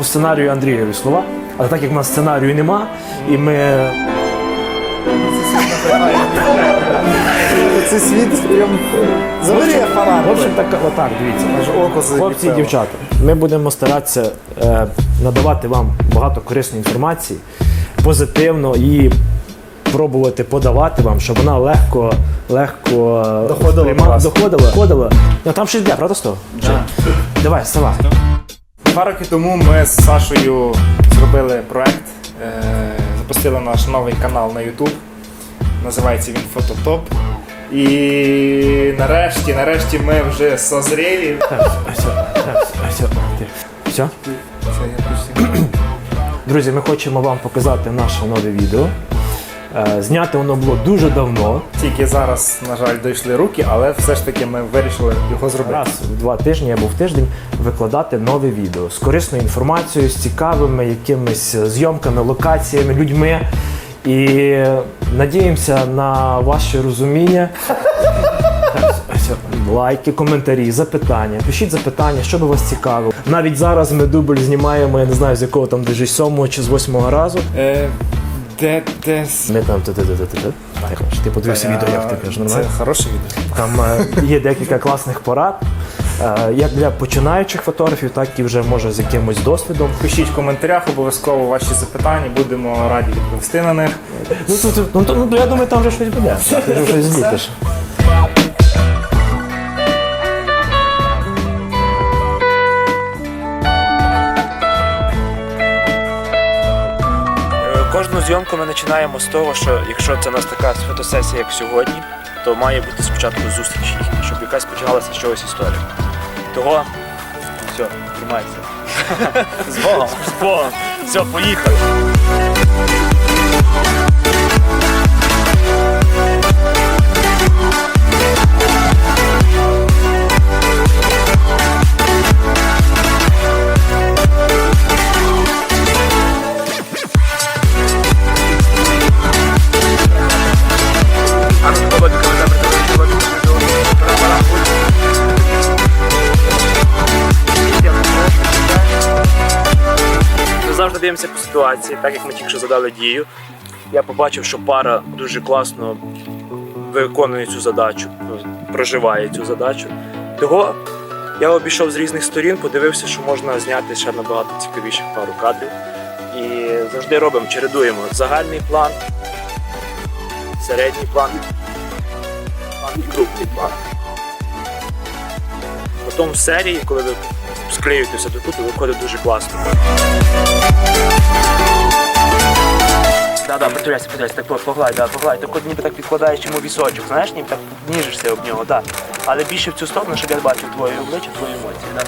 по сценарію Андрієві слова, але так як в нас сценарію нема, і ми Це світ прям забери фанат. В общем, так, отак, дивіться. Аж око Хлопці і дівчата, ми будемо старатися е, надавати вам багато корисної інформації, позитивно і пробувати подавати вам, щоб вона легко, легко е, Доходила доходила. доходила. Ну, там щось йде, правда з того? Давай, вставай. Два роки тому ми з Сашою зробили проект, е, запустили наш новий канал на YouTube. Називається він Фототоп. І нарешті, нарешті ми вже созрілі. Все, Друзі, ми хочемо вам показати наше нове відео. Е, Зняти воно було дуже давно. Тільки зараз, на жаль, дійшли руки, але все ж таки ми вирішили його зробити. раз в два тижні або в тиждень викладати нове відео з корисною інформацією, з цікавими якимись зйомками, локаціями, людьми. І надіємося на ваше розуміння. Лайки, коментарі, запитання. Пишіть запитання, що би вас цікавило. Навіть зараз ми дубль знімаємо, я не знаю з якого там десь сьомого чи з восьмого разу. Е, де, де... там. Тихо, ти подивився відео, як ти кажеш, Це хороше відео. Там е, є декілька класних порад, е, як для починаючих фотографів, так і вже може з якимось досвідом. Пишіть в коментарях обов'язково ваші запитання, будемо раді відповісти на них. Ну, тут, ну, то- ну, я думаю, там вже щось буде. Ти вже щось зліпиш. Зйомку ми починаємо з того, що якщо це у нас така фотосесія, як сьогодні, то має бути спочатку зустріч щоб якась починалася з чогось історія. Того, все, тримайся. З Богом. З Богом. Все, поїхали. Ми дивимося по ситуації, так як ми тільки що задали дію. Я побачив, що пара дуже класно виконує цю задачу, ну, проживає цю задачу. Того я обійшов з різних сторін, подивився, що можна зняти ще набагато цікавіших пару кадрів. І завжди робимо, чередуємо загальний план, середній план, план і крупний план. Потім в серії, коли ви склеюєтеся докупи, виходить дуже класно. Да, да, притуляйся, притуляйся, так поглай, погладь, да, погладь. Так от ніби так підкладаєш йому вісочок, знаєш, ніби так ніжишся об нього, так. Але більше в цю сторону, щоб я бачив твоє обличчя, твої емоції, так.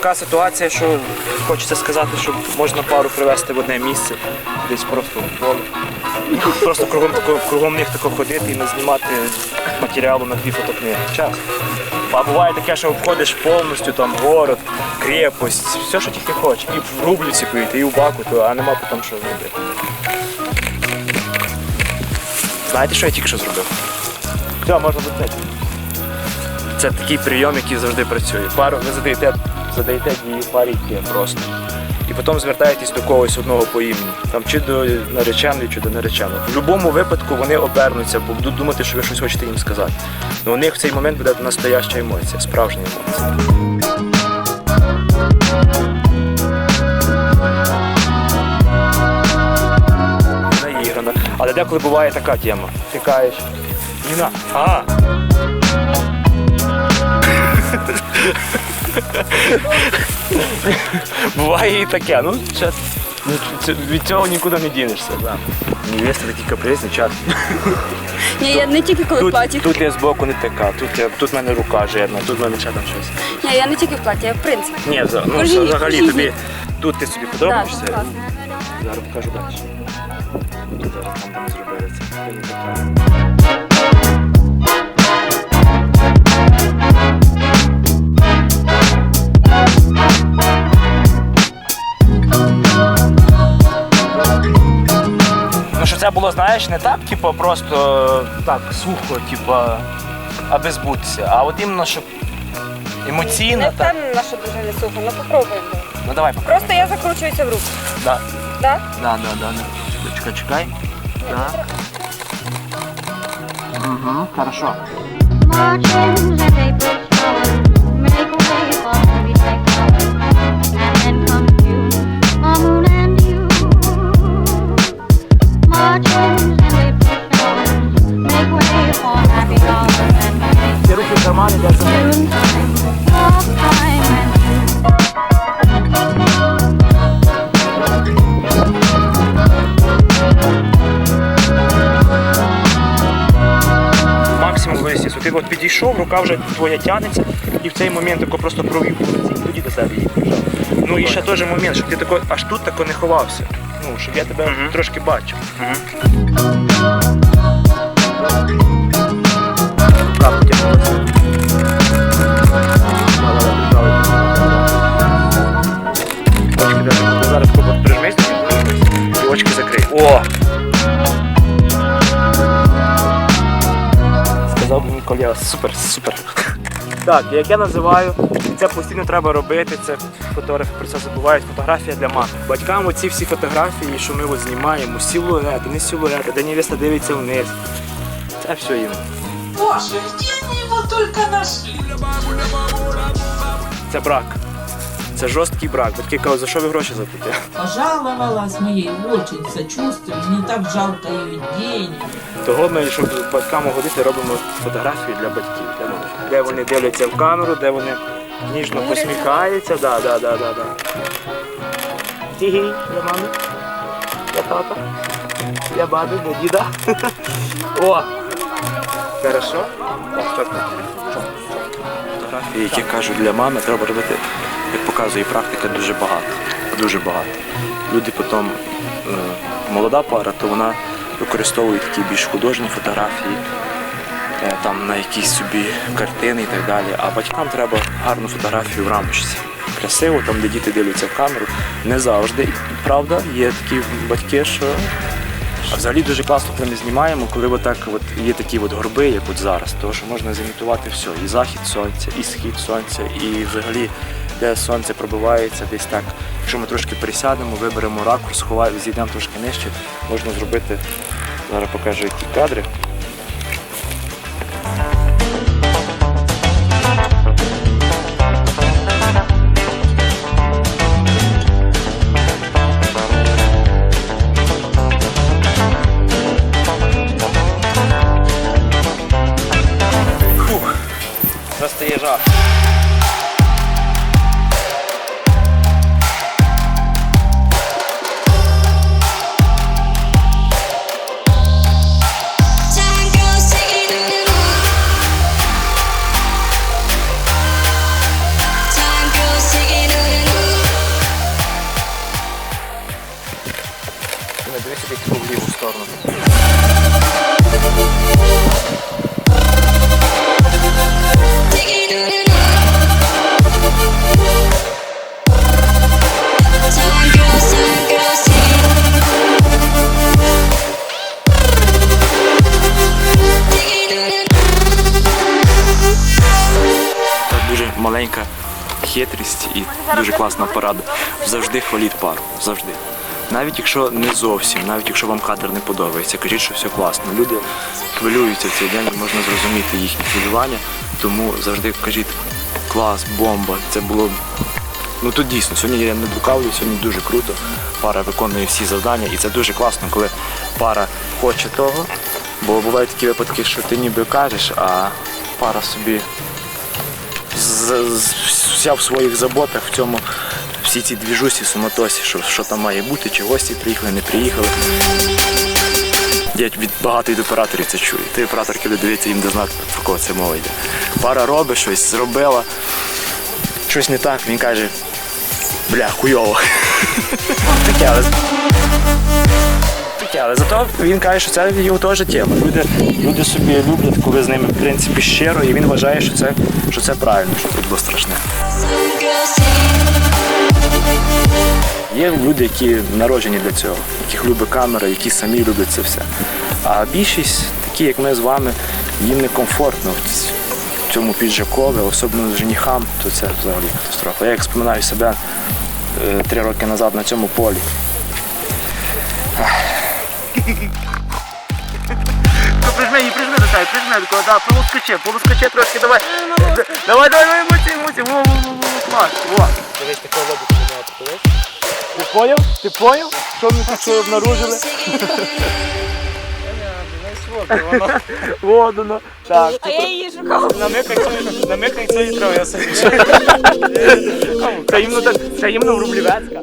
Така ситуація, що хочеться сказати, що можна пару привезти в одне місце, десь просто в поле. Просто кругом, кругом них тако ходити і не знімати матеріалу на дві фотокниги. Час. А буває таке, що обходиш повністю там город, крепость, все, що тільки хочеш. І в Рубліці поїти, і в Баку, то, а нема потім що зробити. Знаєте, що я тільки що зробив? Все, можна запитати. Це такий прийом, який завжди працює. Пару ви задаєте, задаєте дві парі просто. І потім звертаєтесь до когось одного по імені. Там чи до нареченої, чи до нареченого. В будь-якому випадку вони обернуться, бо будуть думати, що ви щось хочете їм сказати. Ну у них в цей момент буде настояща емоція, справжня емоція. Наіграна. Але деколи буває така тема. Тікаєш. Ніна. А! Буває і таке, ну час. Ну, це- від цього нікуди не дінешся. Да. Невеста такі капризні, чат. Ні, я не тільки коли в Тут, платі. тут я збоку не така, тут, я, тут в мене рука жирна, тут в мене ще там щось. Ні, я не тільки в платі, я в принципі. Ні, за- ну, Кожній- взагалі кожній. тобі тут ти собі Так, подобаєшся. класно. Зараз покажу далі. Зараз там, там зробили це. Це було, знаєш, не так, типу, просто так, сухо, типу, аби збутися, а от іменно, щоб емоційно Не так. впевнена, що дуже не сухо, ну попробуємо. Ну давай, Просто я закручуюся в руку. Да. Так? Да, да, да, да. Чекай, чекай. Да. Угу, хорошо. Marching and they push forward, Ти от підійшов, рука вже твоя тягнеться, і в цей момент тако просто провів і тоді до себе її прижав. Ну і ще теж момент, щоб ти тако, аж тут тако не ховався. Ну, щоб я тебе трошки бачив. Колега, супер, супер. Так, як я називаю, це постійно треба робити, це фотографи про це забувають, фотографія для мами. Батькам оці всі фотографії, що ми от знімаємо, силуети, не силуети, де невеста дивиться вниз. Це все їм. Боже, где они його тільки нашли? Це брак. Це жорсткий брак. Батьки кажуть, за що ви гроші заплатили? Пожаловалась мы ей очень сочувствуем, не так жалко ее денег. Того ми, щоб батькам угодити, робимо фотографії для батьків, для мами. Де вони дивляться в камеру, де вони ніжно посміхаються. Да, да, да, да, да. Гі-гі, для мами. Для тата. Для баби, для діда. О! Хорошо? Фотографії, які кажуть для мами, треба робити, як показує практика, дуже багато. Дуже багато. Люди потім, е, молода пара, то вона використовує такі більш художні фотографії, е, там на якісь собі картини і так далі. А батькам треба гарну фотографію в рамочці. Красиво, там, де діти дивляться в камеру. Не завжди. Правда, є такі батьки, що. А взагалі дуже класно, коли ми знімаємо, коли отак от є такі от горби, як от зараз, тому що можна зімітувати все. І захід сонця, і схід сонця, і взагалі де сонце пробивається десь так. Якщо ми трошки присядемо, виберемо ракурс, ховаємо, зійдемо трошки нижче, можна зробити. Зараз покажу які кадри. Хитрість і дуже класна порада. Завжди хваліть пару. Завжди. Навіть якщо не зовсім, навіть якщо вам кадр не подобається, кажіть, що все класно. Люди хвилюються в цей день, можна зрозуміти їхні хвилювання. Тому завжди кажіть клас, бомба. Це було. Ну тут дійсно, сьогодні я не лукавлю, сьогодні дуже круто. Пара виконує всі завдання, і це дуже класно, коли пара хоче того. Бо бувають такі випадки, що ти ніби кажеш, а пара собі вся в своїх заботах в цьому всі ці двіжусі, суматосі, що, що там має бути, чи гості приїхали, не приїхали. Я від багато від операторів це чую. Ти операторки дивиться, їм де знати, про кого це мова йде. Пара робить щось, зробила, щось не так, він каже, бля, хуйово. Таке, але але зато він каже, що це його теж тема. Люди, люди собі люблять, коли з ними в принципі щиро, і він вважає, що це, що це правильно, що тут було страшне. Є люди, які народжені для цього, яких любить камера, які самі люблять це все. А більшість, такі як ми з вами, їм некомфортно в цьому піджакові, особливо з женихам, то це взагалі катастрофа. Я як споминаю себе е, три роки назад на цьому полі. Прижми її, прижми до тебе, прижми до кого, да, полускочи, полускочи трошки, давай. Давай, давай, давай, емоції, емоції, во, во, во, во, клас, во. Дивись, такого лобіку не має подивись. Ти поняв? Ти поняв? Що ми тут що обнаружили? Вот воно. Так. А я її шукала. Намикай цієї, трави, я собі. Таємно, так- таємно врублівецька.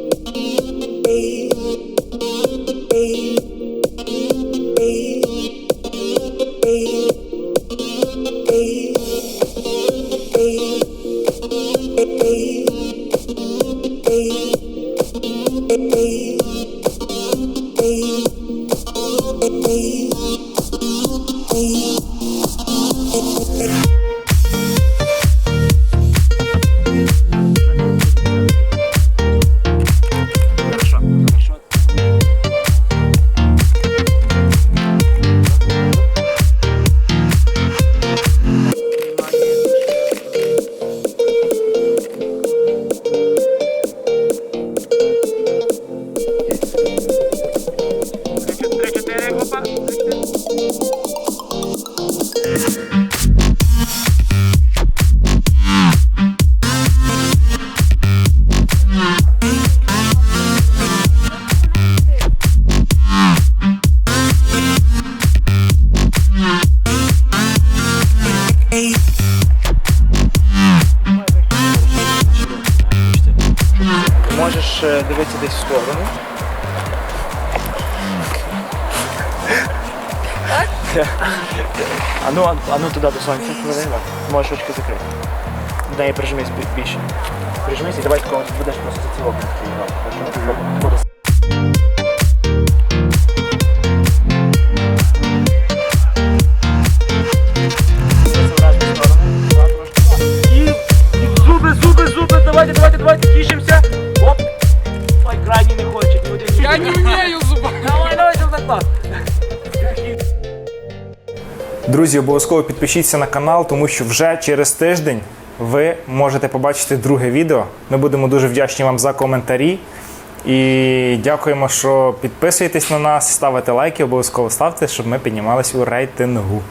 life. А ну, а ну туди до сонця хвилина. Можеш очки закрити. До неї прижмись бі- більше. Прижмись і давай такого будеш просто за цілок. Хорошо? І, і зуби, зуби, зуби, давайте, давайте, давайте, тішимося. Друзі, обов'язково підпишіться на канал, тому що вже через тиждень ви можете побачити друге відео. Ми будемо дуже вдячні вам за коментарі. І дякуємо, що підписуєтесь на нас, ставите лайки, обов'язково ставте, щоб ми піднімались у рейтингу.